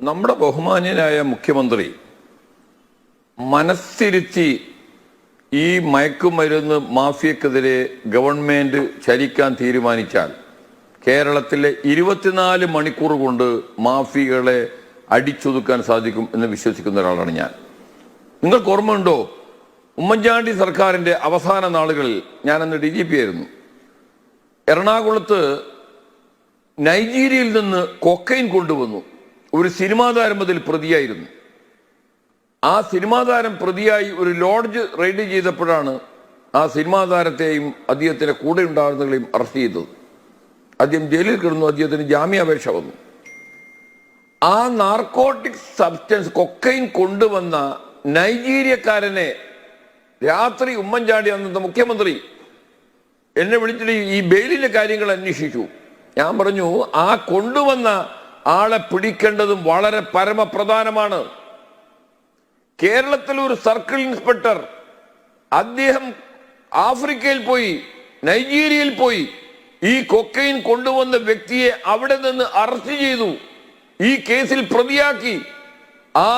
നമ്മുടെ ബഹുമാന്യനായ മുഖ്യമന്ത്രി മനസ്സിരുത്തി ഈ മയക്കുമരുന്ന് മാഫിയക്കെതിരെ ഗവൺമെന്റ് ചരിക്കാൻ തീരുമാനിച്ചാൽ കേരളത്തിലെ ഇരുപത്തിനാല് മണിക്കൂർ കൊണ്ട് മാഫിയകളെ അടിച്ചൊതുക്കാൻ സാധിക്കും എന്ന് വിശ്വസിക്കുന്ന ഒരാളാണ് ഞാൻ. നിങ്ങൾക്ക് ഓർമ്മയുണ്ടോ? ഉമ്മൻചാണ്ടി സർക്കാരിന്റെ അവസാന നാളുകളിൽ ഞാനന്ന് ഡി ജി പി ആയിരുന്നു. എറണാകുളത്ത് നൈജീരിയയിൽ നിന്ന് കൊക്കൈൻ കൊണ്ടുവന്നു. ഒരു സിനിമാ താരം അതിൽ പ്രതിയായിരുന്നു. ആ സിനിമാ താരം പ്രതിയായി ഒരു ലോഡ്ജ് റെയ്ഡ് ചെയ്തപ്പോഴാണ് ആ സിനിമാ താരത്തെയും അദ്ദേഹത്തിന്റെ കൂടെ ഉണ്ടായിരുന്നവരെയും അറസ്റ്റ് ചെയ്തത്. അദ്ദേഹം ജയിലിൽ കിടന്നു അദ്ദേഹത്തിന് ജാമ്യാപേക്ഷ വന്നു. ആ നാർക്കോട്ടിക് സബ്സ്റ്റൻസ് കൊക്കൈൻ കൊണ്ടുവന്ന നൈജീരിയക്കാരനെ രാത്രി ഉമ്മൻചാണ്ടി അന്നത്തെ മുഖ്യമന്ത്രി എന്നെ വിളിച്ചിട്ട് ഈ ബെയിലിന്റെ കാര്യങ്ങൾ അന്വേഷിച്ചു. ഞാൻ പറഞ്ഞു ആ കൊണ്ടുവന്ന ആളെ പിടിക്കേണ്ടതും വളരെ പരമപ്രധാനമാണ്. കേരളത്തിൽ ഒരു സർക്കിൾ ഇൻസ്പെക്ടർ അദ്ദേഹം ആഫ്രിക്കയിൽ പോയി നൈജീരിയയിൽ പോയി ഈ കൊക്കൈൻ കൊണ്ടുവന്ന വ്യക്തിയെ അവിടെ നിന്ന് അറസ്റ്റ് ചെയ്തു ഈ കേസിൽ പ്രതിയാക്കി. ആ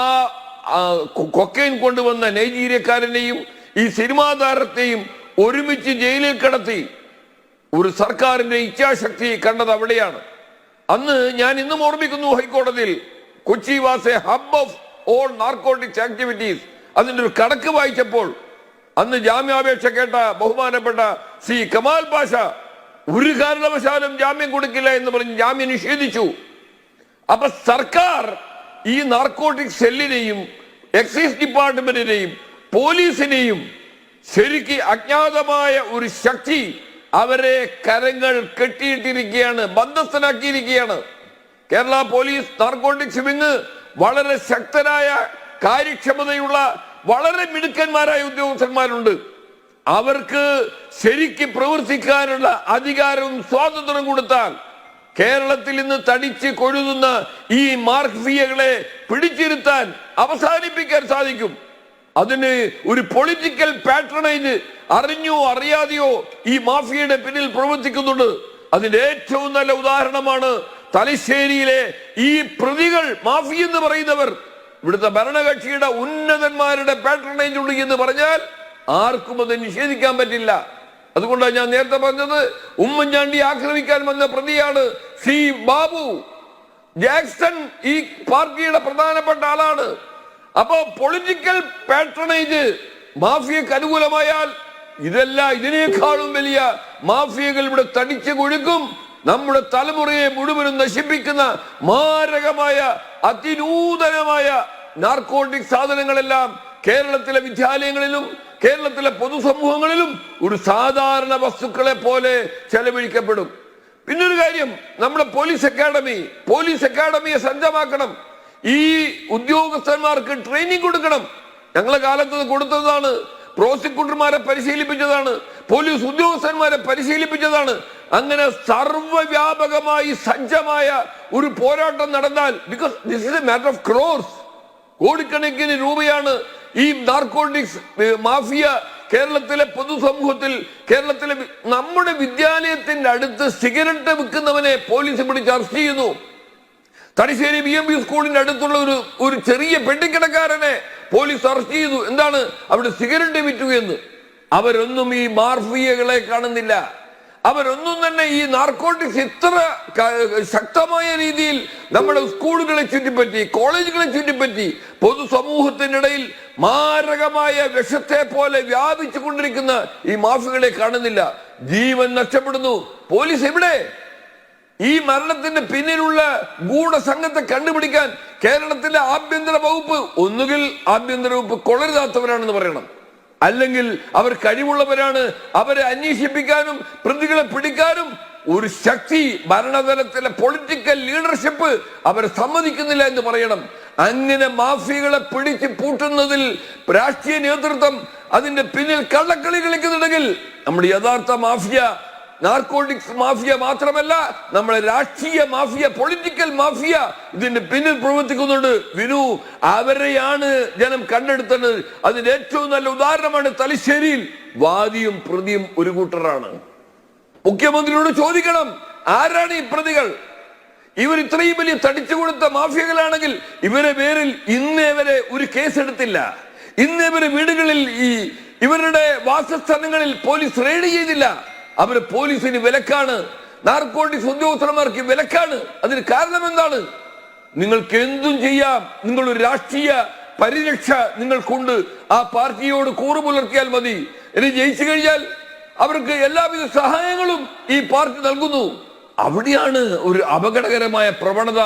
കൊക്കൈൻ കൊണ്ടുവന്ന നൈജീരിയക്കാരനെയും ഈ സിനിമാ താരത്തെയും ഒരുമിച്ച് ജയിലിൽ കടത്തി. ഒരു സർക്കാരിന്റെ ഇച്ഛാശക്തി കണ്ടത് അവിടെയാണ്. അന്ന് ഞാൻ ഇന്നും ഓർമ്മിക്കുന്നു ഹൈക്കോടതിയിൽ Kochi was a hub of all narcotics activities. അതിന്റെ ഒരു കണക്ക് വായിച്ചപ്പോൾ അന്ന് ജാമ്യാപേക്ഷ കേട്ട ബഹുമാനപ്പെട്ട സി കമാൽ പാഷ ഒരു കാരണവശാലും ജാമ്യം കൊടുക്കില്ല എന്ന് പറഞ്ഞ് ജാമ്യം നിഷേധിച്ചു. അപ്പൊ സർക്കാർ ഈ നാർക്കോട്ടിക് സെല്ലിനെയും എക്സൈസ് ഡിപ്പാർട്ട്മെന്റിനെയും പോലീസിനെയും ശരിക്ക് അജ്ഞാതമായ ഒരു ശക്തി അവരെ കരങ്ങൾ കെട്ടിയിട്ടിരിക്കുകയാണ് ബന്ധസ്ഥനാക്കിയിരിക്കുകയാണ്. കേരള പോലീസ് നാർക്കോട്ടിക്സ് വിങ് വളരെ ശക്തരായ കാര്യക്ഷമതയുള്ള വളരെ മിടുക്കന്മാരായ ഉദ്യോഗസ്ഥന്മാരുണ്ട്. അവർക്ക് ശരിക്ക് പ്രവർത്തിക്കാനുള്ള അധികാരവും സ്വാതന്ത്ര്യം കൊടുത്താൽ കേരളത്തിൽ ഇന്ന് തടിച്ച് കൊഴുതുന്ന ഈ മാർക്ഫിയകളെ പിടിച്ചിരുത്താൻ അവസാനിപ്പിക്കാൻ സാധിക്കും. അതിന് ഒരു പൊളിറ്റിക്കൽ പാറ്റേണേജ് അറിഞ്ഞോ അറിയാതെയോ ഈ മാഫിയയുടെ പിന്നിൽ പ്രവർത്തിക്കുന്നുണ്ട്. അതിന്റെ ഏറ്റവും നല്ല ഉദാഹരണമാണ് തലശ്ശേരിയിലെ ഈ പ്രതികൾ മാഫി എന്ന് പറയുന്നവർ. ഇവിടുത്തെ ഭരണകക്ഷിയുടെ ഉന്നതന്മാരുടെ പാറ്റേണേജ് ഉണ്ട് എന്ന് പറഞ്ഞാൽ ആർക്കും അത് നിഷേധിക്കാൻ പറ്റില്ല. അതുകൊണ്ടാണ് ഞാൻ നേരത്തെ പറഞ്ഞത് ഉമ്മൻചാണ്ടി ആക്രമിക്കാൻ വന്ന പ്രതിയാണ് സി ബാബു. ജാക്സൺ ഈ പാർട്ടിയുടെ പ്രധാനപ്പെട്ട ആളാണ്. അപ്പോ പൊളിറ്റിക്കൽ പാട്രണേജ് മാഫിയക്ക് അനുകൂലമായാൽ ഇതല്ല ഇതിനേക്കാളും വലിയ മാഫിയകൾ ഇവിടെ തടിച്ചു കൊഴുക്കും. നമ്മുടെ തലമുറയെ മുഴുവനും നശിപ്പിക്കുന്ന മാരകമായ അതിനൂതനമായ നാർക്കോട്ടിക് സാധനങ്ങളെല്ലാം കേരളത്തിലെ വിദ്യാലയങ്ങളിലും കേരളത്തിലെ പൊതുസമൂഹങ്ങളിലും ഒരു സാധാരണ വസ്തുക്കളെ പോലെ ചെലവഴിക്കപ്പെടും. പിന്നൊരു കാര്യം നമ്മുടെ പോലീസ് അക്കാഡമി പോലീസ് അക്കാഡമിയെ സജ്ജമാക്കണം. ഈ ഉദ്യോഗസ്ഥന്മാർക്ക് ട്രെയിനിങ് കൊടുക്കണം. ഞങ്ങളെ കാലത്ത് കൊടുത്തതാണ്. പ്രോസിക്യൂട്ടർമാരെ പരിശീലിപ്പിച്ചതാണ്. പോലീസ് ഉദ്യോഗസ്ഥന്മാരെ പരിശീലിപ്പിച്ചതാണ്. അങ്ങനെ സർവവ്യാപകമായി സജ്ജമായ ഒരു പോരാട്ടം നടന്നാൽ because this is a matter of crores കോടിക്കണക്കിന് രൂപയാണ് ഈ നാർക്കോട്ടിക്സ് മാഫിയ കേരളത്തിലെ പൊതുസമൂഹത്തിൽ കേരളത്തിലെ നമ്മുടെ വിദ്യാലയത്തിന്റെ അടുത്ത് സിഗരറ്റ് വിൽക്കുന്നവനെ പോലീസ് പിടിച്ച് അറസ്റ്റ് ചെയ്യുന്നു. തലശ്ശേരി ബി എം ബി സ്കൂളിന്റെ അടുത്തുള്ള ഒരു ഒരു ചെറിയ പെട്ടിക്കിടക്കാരനെ പോലീസ് അറസ്റ്റ് ചെയ്തു. എന്താണ്? അവിടെ സിഗരറ്റ് വിറ്റു എന്ന്. അവരൊന്നും ഈ മാർഫിയകളെ കാണുന്നില്ല. അവരൊന്നും തന്നെ ഈ നാർക്കോട്ടിക്സ് ഇത്ര ശക്തമായ രീതിയിൽ നമ്മുടെ സ്കൂളുകളെ ചുറ്റിപ്പറ്റി കോളേജുകളെ ചുറ്റിപ്പറ്റി പൊതുസമൂഹത്തിനിടയിൽ മാരകമായ വിഷത്തെ പോലെ വ്യാപിച്ചു കൊണ്ടിരിക്കുന്ന ഈ മാഫികളെ കാണുന്നില്ല. ജീവൻ നഷ്ടപ്പെടുന്നു. പോലീസ് എവിടെ? ഈ മരണത്തിന്റെ പിന്നിലുള്ള ഗൂഢസംഘത്തെ കണ്ടുപിടിക്കാൻ കേരളത്തിലെ ആഭ്യന്തര വകുപ്പ് ഒന്നുകിൽ ആഭ്യന്തര വകുപ്പ് കൊളരുതാത്തവരാണെന്ന് പറയണം. അല്ലെങ്കിൽ അവർ കഴിവുള്ളവരാണ് അവരെ അന്വേഷിപ്പിക്കാനും പ്രതികളെ പിടിക്കാനും ഒരു ശക്തി ഭരണതലത്തിലെ പൊളിറ്റിക്കൽ ലീഡർഷിപ്പ് അവരെ സമ്മതിക്കുന്നില്ല എന്ന് പറയണം. അങ്ങനെ മാഫിയകളെ പിടിച്ച് പൂട്ടുന്നതിൽ രാഷ്ട്രീയ നേതൃത്വം അതിന്റെ പിന്നിൽ കള്ളക്കളി കളിക്കുന്നുണ്ടെങ്കിൽ നമ്മുടെ യഥാർത്ഥ മാഫിയ നാർക്കോട്ടിക്സ് മാഫിയ മാത്രമല്ല നമ്മളെ രാഷ്ട്രീയ മാഫിയ പൊളിറ്റിക്കൽ മാഫിയ ഇതിന്റെ പിന്നിൽ പ്രവർത്തിക്കുന്നുണ്ട്. വിനു അവരെയാണ് ജനം കണ്ടെടുത്തത്. അതിന്റെ ഏറ്റവും നല്ല ഉദാഹരണമാണ് തലശ്ശേരിയിൽ വാദിയും പ്രതിയും ഒരു കൂട്ടറാണ് മുഖ്യമന്ത്രിയോട് ചോദിക്കണം ആരാണ് ഈ പ്രതികൾ? ഇവർ ഇത്രയും വലിയ തടിച്ചു കൊടുത്ത മാഫിയകളാണെങ്കിൽ ഇവരെ പേരിൽ ഇന്നേ വരെ ഒരു കേസെടുത്തില്ല. ഇന്നേ വരെ വീടുകളിൽ ഈ ഇവരുടെ വാസസ്ഥലങ്ങളിൽ പോലീസ് റെയ്ഡ് ചെയ്തില്ല. അവർ പോലീസിന് വിലക്കാണ്. നാർക്കോട്ടിക്സ് ഉദ്യോഗസ്ഥന്മാർക്ക് വിലക്കാണ്. അതിന് കാരണം എന്താണ്? നിങ്ങൾക്ക് എന്തും ചെയ്യാം. നിങ്ങൾ ഒരു രാഷ്ട്രീയ പരിരക്ഷ നിങ്ങൾക്കുണ്ട്. ആ പാർട്ടിയോട് കൂറു പുലർത്തിയാൽ മതി. ഇനി ജയിച്ചു കഴിഞ്ഞാൽ അവർക്ക് എല്ലാവിധ സഹായങ്ങളും ഈ പാർട്ടി നൽകുന്നു. അവിടെയാണ് ഒരു അപകടകരമായ പ്രവണത.